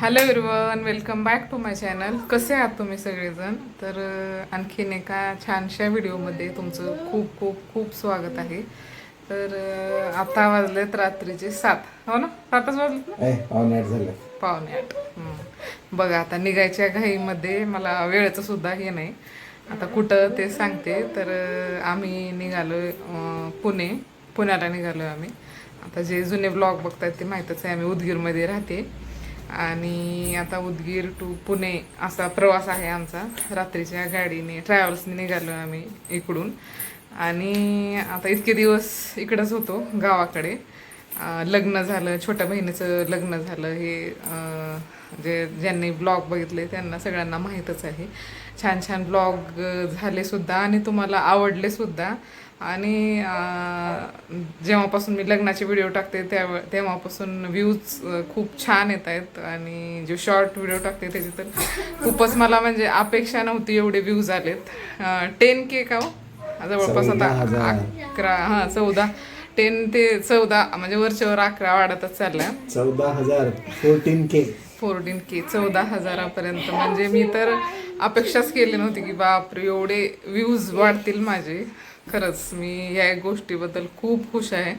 Hello everyone welcome back to my channel कसे आहात तुम्ही सगळेजण? तर आणखीन एका छानशा व्हिडिओमध्ये तुमचं खूप खूप खूप स्वागत आहे. तर आता वाजलेत रात्रीचे सात. हो ना? सातच वाजलेत पावणे आठ झालं पावणे आठ. बघा आता निघायच्या घाईमध्ये मला वेळेचं सुद्धा हे नाही. आता कुठं ते सांगते. तर आम्ही निघालो पुणे. पुण्याला निघालो आम्ही. आता जे जुने ब्लॉग बघतायत ते माहीतच आहे. आम्ही उदगीरमध्ये राहते. आणि आता उदगीर टू पुणे असा प्रवास आहे आमचा. रात्रीच्या गाडीने ट्रॅव्हल्सने निघालो आम्ही इकडून. आणि आता इतके दिवस इकडंच होतो गावाकडे. लग्न झालं छोट्या बहिणीचं लग्न झालं. हे जे ज्यांनी ब्लॉग बघितले त्यांना सगळ्यांना माहीतच आहे. छान छान ब्लॉग झाले सुद्धा आणि तुम्हाला आवडले सुद्धा. आणि जेव्हापासून मी लग्नाचे व्हिडिओ टाकते त्या तेव्हापासून व्ह्यूज खूप छान येत आहेत. आणि जे शॉर्ट व्हिडिओ टाकते त्याचे तर खूपच मला म्हणजे अपेक्षा नव्हती एवढे व्ह्यूज आलेत. टेन के का हो? जवळपास आता. अकरा हां चौदा. टेन ते चौदा म्हणजे वरच्यावर अकरा वाढतच चालल्या. चौदा हजार फोर्टीन के फोर्टीन के चौदा हजारापर्यंत. म्हणजे मी तर अपेक्षाच केली नव्हती की बापरे एवढे व्ह्यूज वाढतील माझे. खरंच मी या गोष्टीबद्दल खूप खुश आहे.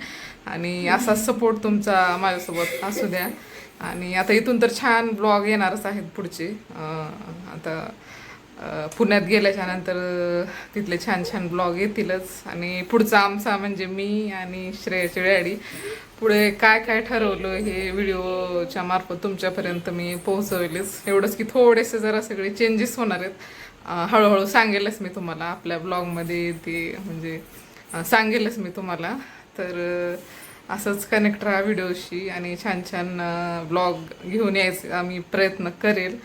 आणि असा सपोर्ट तुमचा माझ्यासोबत असू द्या. आणि आता इथून तर छान ब्लॉग येणारच आहेत पुढचे. आता पुण्यात गेल्याच्यानंतर तिथले छान छान ब्लॉग येतीलच. आणि पुढचा आमचा म्हणजे मी आणि श्रेयाची डॅडी पुढे काय काय ठरवलं हे व्हिडिओच्या मार्फत तुमच्यापर्यंत मी पोहोचवलेच. एवढंच की थोडेसे जरा सगळे चेंजेस होणार आहेत. हळूहळू सांगेलच मी तुम्हाला. आपल्या ब्लॉगमध्ये ते म्हणजे सांगेलच मी तुम्हाला. तर असंच कनेक्ट राहा व्हिडिओशी आणि छान छान ब्लॉग घेऊन यायचं आम्ही प्रयत्न करेल.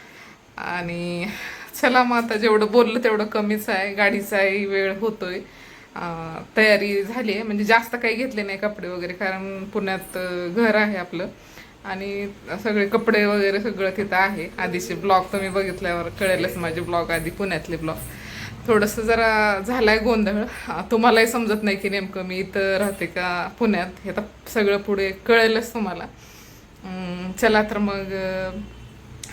आणि चला मग आता जेवढं बोललं तेवढं कमीच आहे. गाडीचाही वेळ होतोय. तयारी झाली आहे. म्हणजे जास्त काही घेतले नाही कपडे वगैरे कारण पुण्यात घर आहे आपलं. आणि सगळे कपडे वगैरे सगळं तिथं आहे. आधीचे ब्लॉग तुम्ही बघितल्यावर कळेलच माझे ब्लॉग आधी पुण्यातले ब्लॉग थोडंसं जरा झालाय गोंधळ. अं, तुम्हालाही समजत नाही की नेमकं मी इथं राहते का पुण्यात. हे आता सगळं पुढे कळेलच तुम्हाला. चला तर मग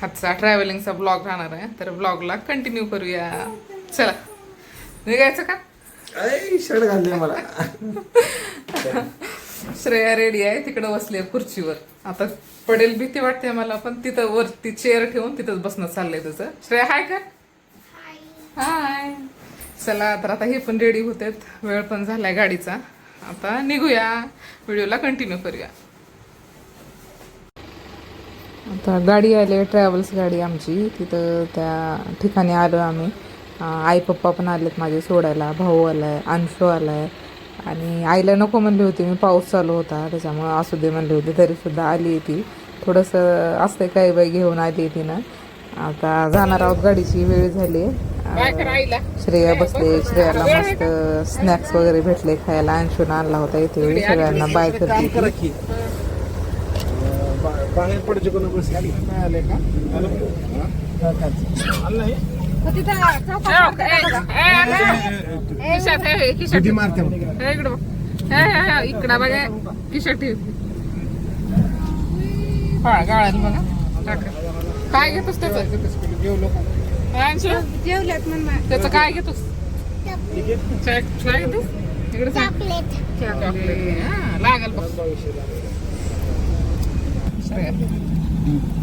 आजचा ट्रॅव्हलिंगचा ब्लॉग राहणार आहे. तर ब्लॉगला कंटिन्यू करूया. चला. निघायचं का? शर्ट घालते मला. श्रेया रेडी आहे तिकडं बसली खुर्चीवर. आता पडेल भीती वाटते मला पण तिथं वरती चेअर ठेवून तिथंच बसणं चाललंय तुझं. श्रेया हाय का हाय चला तर आता हे पण रेडी होतेत. वेळ पण झालाय गाडीचा. आता निघूया. व्हिडिओला कंटिन्यू करूया. आता गाडी आली ट्रॅव्हल्स गाडी आमची. तिथं त्या ठिकाणी आलो आम्ही. आई पप्पा पण आलेत माझे सोडायला. भाऊ आलाय अंशू आलाय. आणि आईला नको म्हणली होती मी पाऊस चालू होता त्याच्यामुळं असू दे म्हणली होती तरीसुद्धा आली ती. थोडंसं असतंय काही बाई घेऊन आली तिनं. आता जाणार आहोत गाडीची वेळ झाली. श्रेया बसले श्रेयाला मस्त स्नॅक्स वगैरे भेटले खायला. अंशून आणला होता इथे सगळ्यांना बाय करते ती. बाहेर पडायचे कोण इकडं बघा किशा ठेव फळ गाळायला बघा टाका. काय घेतोस त्याचं जेवल्यात त्याचं काय घेतोस काय घेतोस इकडे हा, लागल बघ.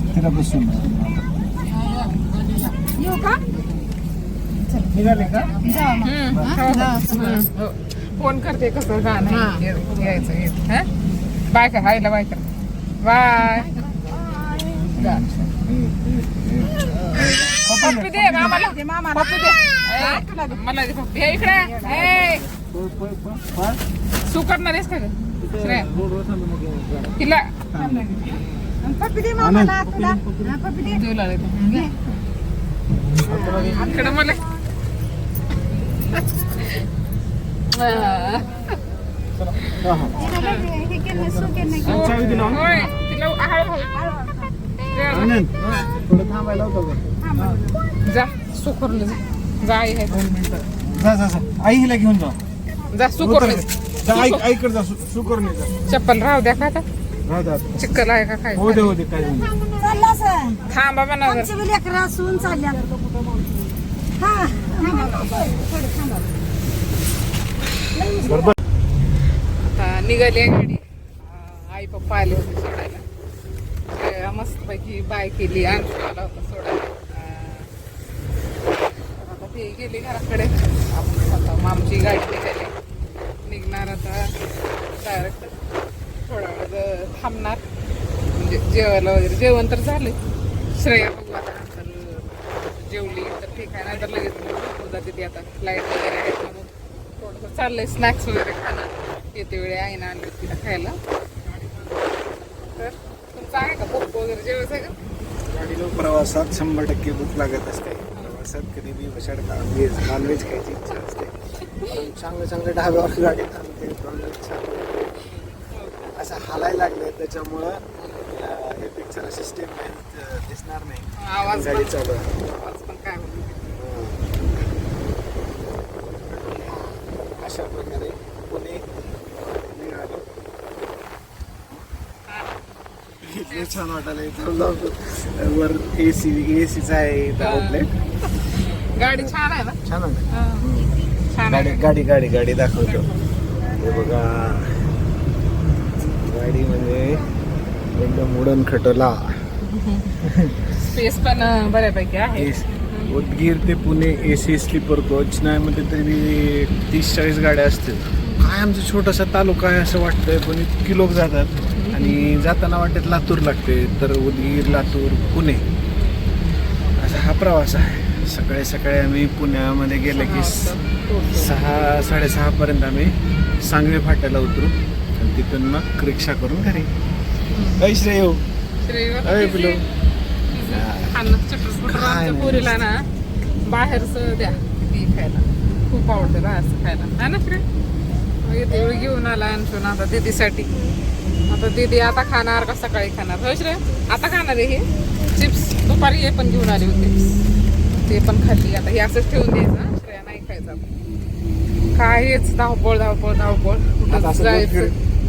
तिला बसून येऊ का निघाले का? हो. फोन करते कसं गाणं यायचं हा? बाय कर हायला बाय कर बाय. पप्पी दे मामाला. पप्पी दे. मला दे पप्पी. हे इकडे. ए, सू करणार आहेस का तिला. पप्पी दे मामाला तुला. हा, पप्पी दे. देऊ लागले ते. घे. इकडं मला. थांबायला होतं का? जा सुकरलं जा जा आई आहे दोन मिनिटं जा जा जा आई हिला घेऊन जा जा जा आई आईकडे जा चप्पल राहू द्या का आता राहू. चिक्कल आहे का काय हो दे हो दे काय थांबा म्हणा लेकरं चालल्या हा. आता निघाली आहे गाडी. आई पप्पा आले होते सोडायला. ते मस्तपैकी बाय केली आणखी आला होता सोडायला. आता ते गेली घराकडे. आपण आता मामची गाडी निघाली. निघणार आता डायरेक्ट थोडा वेळ थांबणार. म्हणजे जेवायला वगैरे. जेवण तर झालं श्रेया बघू आता. जेवली तर ठीक आहे नाही तर लगेच उद्या तिथे आता. फ्लाईट वगैरे आहे म्हणून थोडंसं चाललंय स्नॅक्स वगैरे खाणं. येते वेळी आईनं आणली होती तिला खायला. तर तुमचं आहे का पप्पू वगैरे? जेवायचं आहे का गाडीला प्रवासात शंभर टक्के भूक लागत असते. प्रवासात कधी बी वशाड व्हेज नॉनव्हेज खायची इच्छा असते. चांगलं चांगलं ढाब्यावर गाडी नॉनव्हेज छान असं हालायला लागले त्याच्यामुळं हे पिक्चर असे स्टेप दिसणार नाही. आवाज गाडी चालू आहे आवाज पण काय म्हणतो अशा प्रकारे पुणे निघालो इथे छान वाटायला वर ए सी ए सीचा आहे आउटलेट गाडी छान आहे ना? छान आहे. हा. गाडी गाडी गाडी गाडी दाखवतो. हे बघा. गाडी म्हणजे एकदम उडण खटोला. स्पेस पण बऱ्यापैकी आहे. उदगीर ते Pune A C sleeper coach नाही म्हणजे तरी तीस चाळीस गाड्या असतील. काय आमचा छोटासा तालुका आहे असं वाटतंय पण इतकी लोक जातात. आणि जाताना वाटत लातूर लागते तर उदगीर लातूर पुणे. असा हा प्रवास आहे. सकाळी सकाळी आम्ही पुण्यामध्ये गेले की सहा साडेसहा पर्यंत आम्ही सांगवी फाट्याला उतरू. आणि तिथून मग रिक्षा करून घरी. येऊ श्रेय. पिलो. पुरीला ना बाहेरचं द्या. खायला. खूप आवडते बाहेरचं खायला. ना श्रेय घेऊन आला आणून आता दीदीसाठी आता दीदी आता खाणार का सकाळी खाणार? होय श्रेय? आता खाणार आहे हे. चिप्स. दुपारी हे पण घेऊन आले होते. ते पण खाल्ली. आता हे असंच ठेवून द्यायचं? श्रेया नाही खायचं आपण. काय हेच. धावपळ धावपळ धावपळ. जायचं.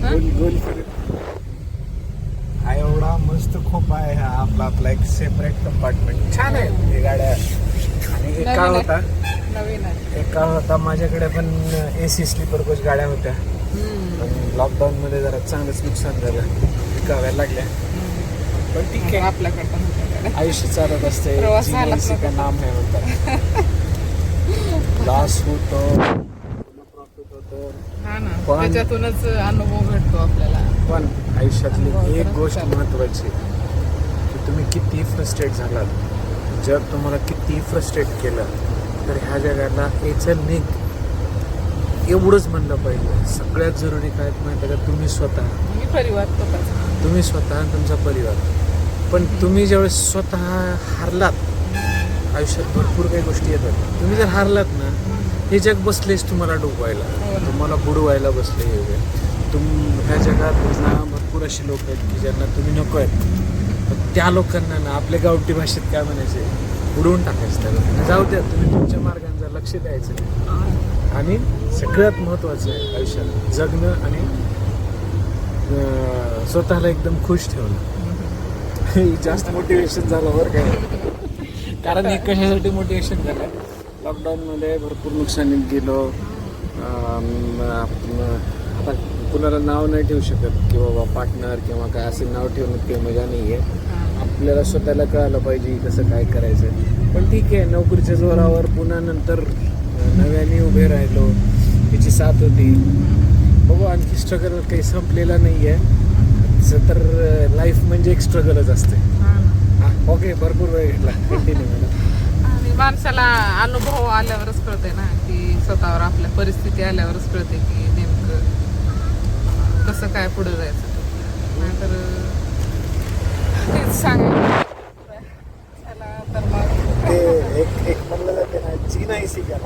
हं? गोल- गोल फिरत. एवढा मस्त खोप आहे हा आपला आपला एक सेपरेट कंपार्टमेंट छान आहे. हे गाड्या. आणि एक काळ. होता. नवीन आहे. एक काळ होता. माझ्याकडे पण ए सी स्लीपर कोच गाड्या होत्या. हम्म. पण लॉकडाऊन मध्ये जरा चांगलंच नुकसान झालं. विकाव्या लागल्या. पण ठीक आहे. आपल्याकडे. आयुष्य चालत असते का. नाम है म्हणतात. लॉस होतो. प्रॉफिट होतो त्याच्यातूनच अनुभव भेटतो आपल्याला. पण आयुष्यातली एक गोष्ट. महत्वाची की तुम्ही किती फ्रस्ट्रेट झालात. जग तुम्हाला किती फ्रस्ट्रेट केलं तर ह्या जगाला याचं निघ. एवढंच म्हणलं पाहिजे. सगळ्यात जरुरी काय माहिती आहे का? तुम्ही स्वतः. मी परिवार तुम्ही स्वतः तुमचा परिवार. पण तुम्ही ज्यावेळेस स्वतः हारलात आयुष्यात भरपूर काही गोष्टी येतात. तुम्ही जर हारलात ना हे जग बसलेच तुम्हाला डुबवायला. हो. तुम्हाला बुडवायला बसले हे. तुम ह्या जगात ना भरपूर अशी लोक आहेत की ज्यांना तुम्ही नको आहेत पण त्या लोकांना ना आपल्या गावठी भाषेत काय म्हणायचे उडवून टाकायचं त्या लोकांना. जाऊ द्या तुम्ही तुमच्या मार्गांचा लक्ष द्यायचं. आणि सगळ्यात महत्त्वाचं आहे आयुष्यात जगणं आणि स्वतःला एकदम खुश ठेवणं. हे जास्त मोटिवेशन झालं बरं काय कारण हे कशासाठी मोटिवेशन झालं? लॉकडाऊनमध्ये भरपूर नुकसानीत गेलो. आता कुणाला नाव नाही ठेवू शकत की बाबा पार्टनर किंवा काय असे नाव ठेवण्यात काही मजा नाही आहे आपल्याला स्वतःला कळालं पाहिजे कसं काय करायचं. पण ठीक आहे नोकरीच्या जोरावर पुन्हा नंतर नव्याने उभे राहिलो. त्याची साथ होती. बघू आणखी स्ट्रगल काही संपलेला नाही आहे तर लाईफ म्हणजे एक स्ट्रगलच असते. हा, ओके भरपूर वेळ घेतला. आणि माणसाला अनुभव आल्यावरच कळते ना की स्वतःवर आपल्या परिस्थिती आल्यावरच कळते की नेमकं कसं काय पुढे जायचं. नाहीतर तेच सांगायचं एक एक म्हणलं जाते ना जी नाही शिका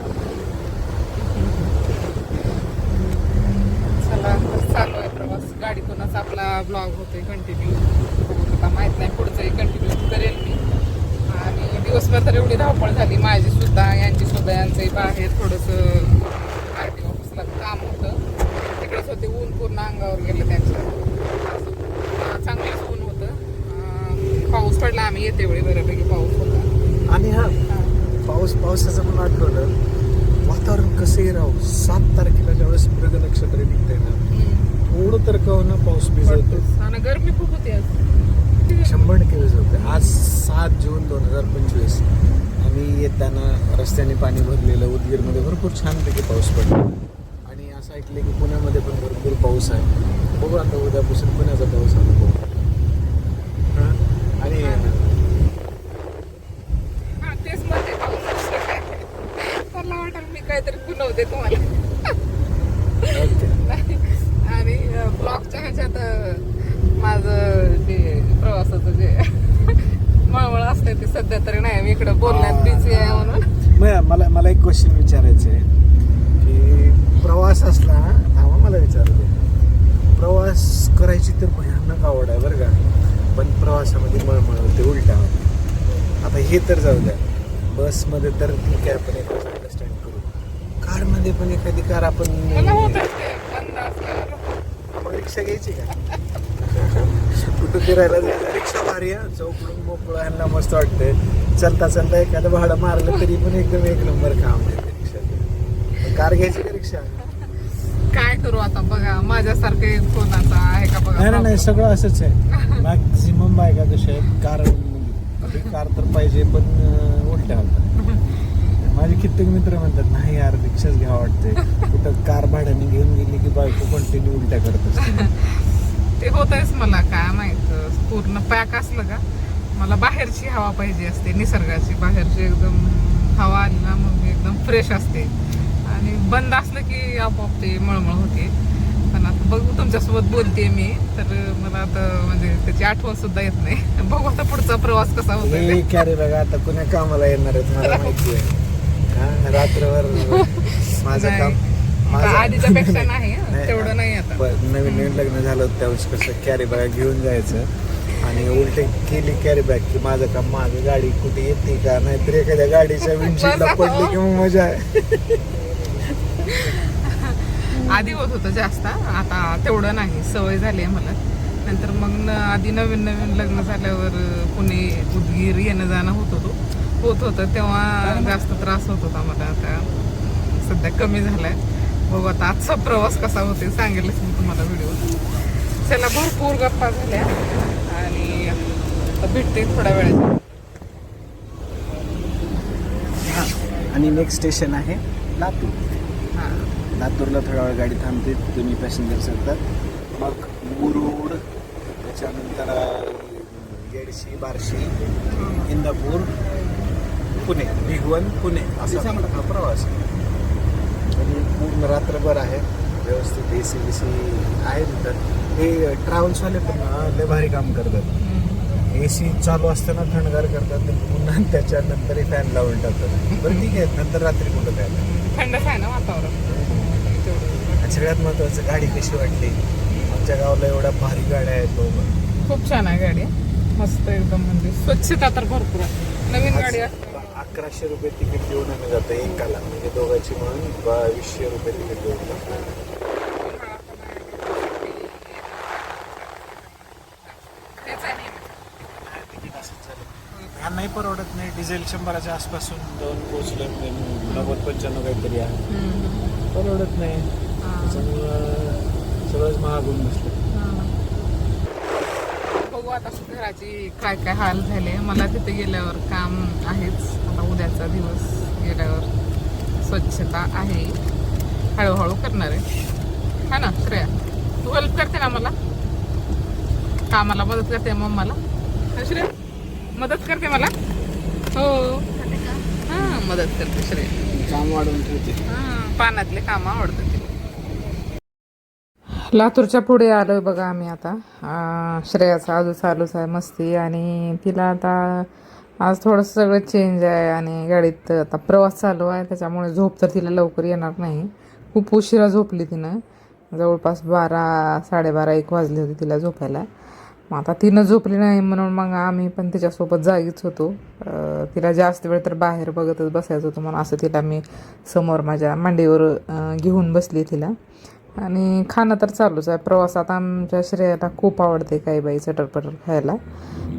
चला चालू आहे प्रवास. गाडीतूनच आपला ब्लॉग होतोय कंटिन्यू आता माहीत नाही पुढचंही कंटिन्यू करेल मी. आणि दिवसभर तर एवढी धावपळ झाली. माझी सुद्धा यांची सुद्धा यांचंही बाहेर थोडंसं आर टी ऑफिसला काम होतं. तिकडेच होते ऊन पूर्ण अंगावर गेलं त्यांच्या. चांगलंच ऊन होतं. पाऊस पडला आम्ही येते वेळी बऱ्यापैकी पाऊस होता. आणि हा पाऊस पावसाचं पण आठवलं वातावरण कसंही राहू सात तारखेला ज्यावेळेस मृग नक्षत्र निघतंय ना थोडं तर का होईना पाऊस भिजवतो गरमी खूप होती आज. शंभर टक्के भिजवते आज सात जून दोन हजार पंचवीस. आम्ही येताना रस्त्याने पाणी भरलेलं उदगीरमध्ये भरपूर छानपैकी पाऊस पडला. आणि असं ऐकलं की पुण्यामध्ये पण भरपूर पाऊस आहे. बघू आता उद्यापासून पुण्याचा पाऊस अनुभव हां आणि हा तेच म्हणते पाऊस असलं काय मला काहीतरी पुनवते तुम्हाला. आणि ब्लॉगच्या ह्याच्यात माझं जे प्रवासाचं जे मळमळ असते ते सध्या तरी नाही मी इकडं बोलण्यात बिझी आहे म्हणून. मला मला एक क्वेश्चन विचारायचं आहे. की प्रवास असला थांबा मला विचारू दे. प्रवास करायची तर भयानक आवड आहे बरं का. पण प्रवासामध्ये मळमळ होते उलटा. होते आता हे तर जाऊ द्या. बसमध्ये तर ठीक आहे आपण कारमध्ये पण एखादी कार आपण रिक्षा घ्यायची का? कुठं फिरायला जायला रिक्षा भारी आहे. चौकडून मोकळं मस्त वाटतंय. चलता चलता एखादं भाडं मारलं तरी पण एकदम एक नंबर काम आहे ते रिक्षाचं. कार घ्यायची का रिक्षा? काय करू आता बघा माझ्यासारखे कोणाचा आहे का बघा? नाही नाही, सगळं असंच आहे. मॅक्झिमम बायका कशा आहेत कार कार तर पाहिजे पण उलट्या होतात. माझे कित्येक मित्र म्हणतात नाही यार रिक्षाच घ्यावं वाटते कुठं कार भाड्याने घेऊन गेली की बायको कंटिन्यू उलट्या करत असते. ते होतच मला काय माहीत पूर्ण पॅक असलं का? मला बाहेरची हवा पाहिजे असते निसर्गाची. बाहेरची एकदम हवा आली ना मग एकदम फ्रेश असते. आणि बंद असलं की आपोआप ते मळमळ होते. पण आता बघू तुमच्यासोबत बोलते मी तर मला आता म्हणजे त्याची आठवण सुद्धा येत नाही. बघू आता पुढचा प्रवास कसा होतो कॅरे बघा आता कुण्या कामाला येणार आहेत मला माहिती आहे. हा, रात्रभर माझं नाही. काम माझं- आधीच्या पेक्षा नाही हं, तेवढं नाही आता. नवीन नवीन लग्न झालं होतं त्यावेळेस कसं कॅरी बॅग घेऊन जायचं. आणि उलटे केली कॅरी बॅग की माझं काम मागे गाडी कुठे येते का? नाहीतर एखाद्या गाडीच्या विंडशीटला पडली की मग मजा आहे. आधी होत होतं जास्त आता तेवढं नाही. सवय झाली आहे मला. नंतर मग न आधी नवीन नवीन लग्न झाल्यावर पुणे उदगीर येणं जाणं होत होतो. होत होतं तेव्हा जास्त त्रास होत होता मला. आता सध्या कमी झालाय. बघू आता आजचा प्रवास कसा होते सांगेलच मी तुम्हाला व्हिडिओ. चला भरपूर गप्पा झाल्या. आणि भेटते थोड्या वेळात आणि नेक्स्ट स्टेशन आहे लातूर. हां. लातूरला थोडा वेळ गाडी थांबते तुम्ही पॅसेंजर सरतात मग मुरुड त्याच्यानंतर येडशी बार्शी इंदापूर. पुणे. भिगवण पुणे. असा. हा प्रवास आहे. आणि पूर्ण रात्रभर आहे. व्यवस्थित ए सी बी सी आहे तिथं हे ट्रॅव्हल्सवाले पण ना लय भारी काम करतात. ए सी चालू असताना थंडगार करतात आणि पुन्हा त्याच्यानंतरही फॅन लावून टाकतात बरं ठीक आहे. नंतर रात्री कुठं फॅन थंडच आहे ना वातावरण. सगळ्यात महत्वाचं गाडी कशी वाटली? आमच्या गावाला एवढ्या भारी गाड्या आहेत बाबा खूप छान आहे गाडी. मस्त एकदम म्हणजे स्वच्छता तर भरपूर आहे. नवीन गाडी असते अकराशे रुपये तिकीट देऊन आम्ही जातो एकाला. म्हणजे दोघांची म्हणून बावीसशे रुपये तिकीट देऊन जातो. हा नाही परवडत नाही. डिझेल शंभराच्या आसपासून जाऊन पोहोचलं नव्वद पंच्याण्णव काहीतरी आहे. परवडत नाही. हा. त्याच्यामुळं सगळंच महाग होऊन बसलं. आता घराची काय काय हाल झाले? मला तिथे गेल्यावर काम आहेच. आता उद्याचा दिवस गेल्यावर स्वच्छता आहे. हळूहळू करणार आहे. हा ना श्रेया? तू हेल्प करते ना मला? कामाला मदत करते मम्माला? हा, श्रेया? मदत करते मला? हो. हा मदत करते श्रेया. काम वाढवून ठेवते. हा, पानातले काम आवडतात. लातूरच्या पुढे आलोय बघा आम्ही आता. श्रेयाचा आजू चालूच आहे मस्ती. आणि तिला आता आज थोडंसं सगळं चेंज आहे आणि गाडीत आता प्रवास चालू आहे. त्याच्यामुळे झोप तर तिला लवकर येणार नाही. खूप उशिरा झोपली तिनं. जवळपास बारा साडेबारा एक वाजले होते तिला झोपायला. मग आता तिनं झोपली नाही म्हणून मग आम्ही पण तिच्यासोबत जागीच होतो. तिला जास्त वेळ तर बाहेर बघतच बसायचं होतं म्हणून असं तिला मी समोर माझ्या मांडीवर घेऊन बसली तिला. आणि खाणं तर चालूच आहे. प्रवासात आमच्या श्रेयाला खूप आवडते काही बाई चटरपटर खायला.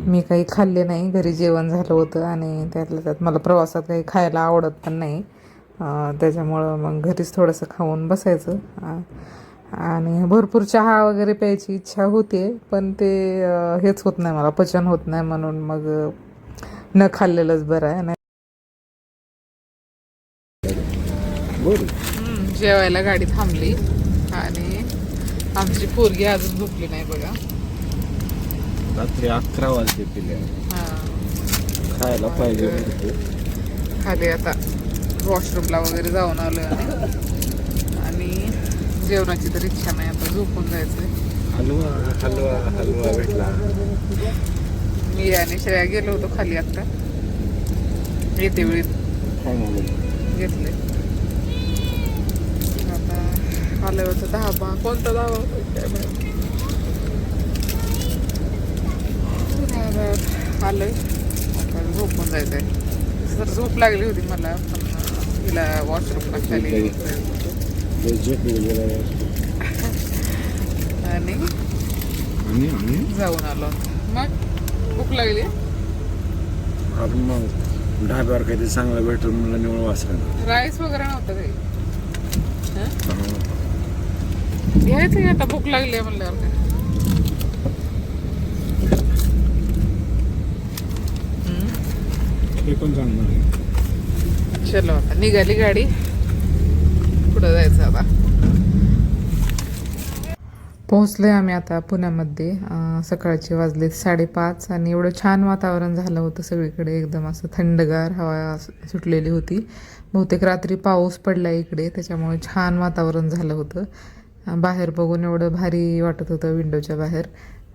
मी काही खाल्ले नाही घरी जेवण झालं होतं आणि त्यातल्या त्यात मला प्रवासात काही खायला आवडत पण नाही. त्याच्यामुळं मग घरीच थोडंसं खाऊन बसायचं. आणि भरपूर चहा वगैरे प्यायची इच्छा होते पण ते हेच होत नाही मला पचन होत नाही म्हणून मग न खाल्लेलंच बरं आहे. नाही जेवायला गाडी थांबली. आणि आमची पोरगी अजून झोपली नाही बघा. रात्री अकरा वाजले पिल्या. हा. खायला पाहिजे. खाली आता वॉशरूमला वगैरे जाऊन आलो आणि जेवणाची तर इच्छा नाही आता झोपून जायचंय. हलवा हलवा हलवा भेटला. मी आणि श्रेया गेलो होतो खाली आता. येते वेळी घेतले आता आलं होतं धाबा कोणता धाबा काय माहिती. आलोय. आता झोपून जायचंय. तर झोप लागली होती मला पण तिला वॉशरूमला खाली आहे. जायचं आणि? जाऊन आलो. मग? भूक लागली? आपण मग ढाब्यावर काहीतरी चांगलं भेटून मला निवड वाचलं. राईस वगैरे नव्हतं काही? घ्यायचं की आता भूक लागली आहे म्हणल्यावर काय? हं? पण चांगलं आहे. चलो आता निघाली गाडी. पुढं जायचं आता. पोहोचलोय आम्ही आता पुण्यामध्ये. सकाळचे वाजले साडेपाच आणि एवढं छान वातावरण झालं होतं सगळीकडे. एकदम असं थंडगार हवा सुटलेली होती. बहुतेक रात्री पाऊस पडला इकडे त्याच्यामुळे छान वातावरण झालं होतं. बाहेर बघून एवढं भारी वाटत होतं विंडोच्या बाहेर.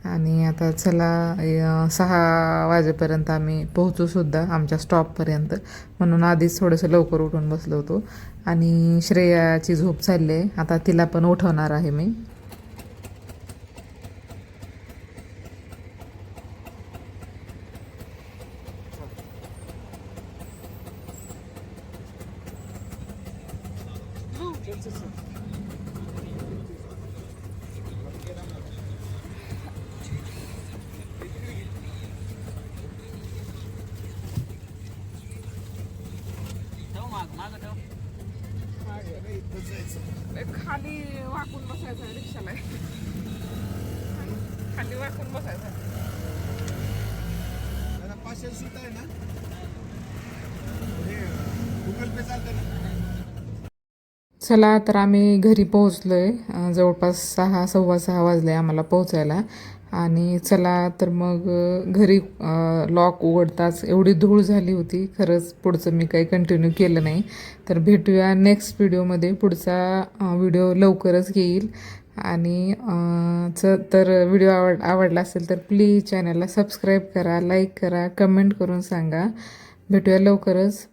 आणि आता चला सहा वाजेपर्यंत आम्ही पोहोचूसुद्धा आमच्या स्टॉपपर्यंत म्हणून आधीच थोडंसं लवकर उठून बसलो होतो. आणि श्रेयाची झोप चालली आहे. आता तिला पण उठवणार आहे मी खाली वाकून बसायचं रिक्षाला खाली वाकून बसायचं पाचशे सुद्धा आहे ना? हे गुगल पे चालतं ना? चला तर आम्ही घरी पोहोचलो आहे जवळपास सहा सव्वा सहा वाजले आम्हाला पोहोचायला. आणि चला तर मग घरी लॉक उघडताच एवढी धूळ झाली होती. खरंच पुढचं मी काही कंटिन्यू केलं नाही. तर भेटूया नेक्स्ट व्हिडिओमध्ये पुढचा व्हिडिओ लवकरच येईल. आणि च तर व्हिडिओ आवड आवडला असेल तर प्लीज चॅनलला सबस्क्राईब करा लाईक करा कमेंट करून सांगा. भेटूया लवकरच.